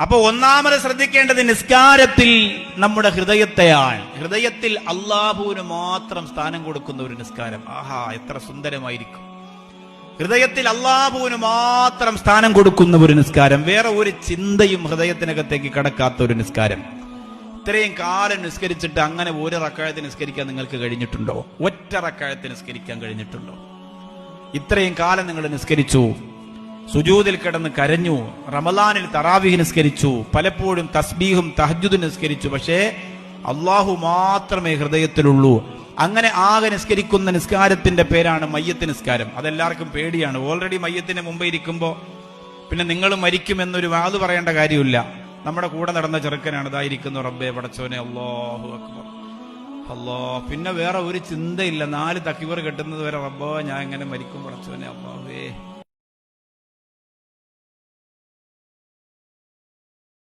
അപ്പൊ ഒന്നാമത് ശ്രദ്ധിക്കേണ്ടത് നിസ്കാരത്തിൽ നമ്മുടെ ഹൃദയത്തെയാണ്. ഹൃദയത്തിൽ അള്ളാഹുവിന് മാത്രം സ്ഥാനം കൊടുക്കുന്ന ഒരു നിസ്കാരം. ആഹാ എത്ര സുന്ദരമായിരിക്കും. ഹൃദയത്തിൽ അള്ളാഹുവിന് മാത്രം സ്ഥാനം കൊടുക്കുന്ന ഒരു നിസ്കാരം. വേറെ ഒരു ചിന്തയും ഹൃദയത്തിനകത്തേക്ക് കടക്കാത്ത ഒരു നിസ്കാരം. ഇത്രയും കാലം നിസ്കരിച്ചിട്ട് അങ്ങനെ ഒരു റക്കായത്തിന് നിസ്കരിക്കാൻ നിങ്ങൾക്ക് കഴിഞ്ഞിട്ടുണ്ടോ? ഒറ്റ റക്കായത്തിന് നിസ്കരിക്കാൻ കഴിഞ്ഞിട്ടുണ്ടോ? ഇത്രയും കാലം നിങ്ങൾ നിസ്കരിച്ചു. സുജൂതിൽ കിടന്ന് കരഞ്ഞു. റമലാനിൽ തറാവിഹ് നിസ്കരിച്ചു. പലപ്പോഴും തസ്ബീഹും തഹജുദ് നിസ്കരിച്ചു. പക്ഷേ അള്ളാഹു മാത്രമേ ഹൃദയത്തിലുള്ളൂ. അങ്ങനെ ആകെ നിസ്കരിക്കുന്ന നിസ്കാരത്തിന്റെ പേരാണ് മയ്യത്ത് നിസ്കാരം. അതെല്ലാവർക്കും പേടിയാണ്. ഓൾറെഡി മയ്യത്തിന് മുമ്പ് ഇരിക്കുമ്പോൾ പിന്നെ നിങ്ങൾ മരിക്കുമെന്നൊരു വാത് പറയേണ്ട കാര്യമില്ല. നമ്മുടെ കൂടെ നടന്ന ചെറുക്കനാണ്. ഇതായിരിക്കുന്നു റബ്ബെ പടച്ചോനെ. അള്ളാഹു അക്ബർ. അല്ലോ പിന്നെ വേറെ ഒരു ചിന്തയില്ല. നാല് തക്കിവർ കെട്ടുന്നത് വരെ റബ്ബോ ഞാൻ എങ്ങനെ മരിക്കും പടച്ചോനെ. അള്ളാഹുവേ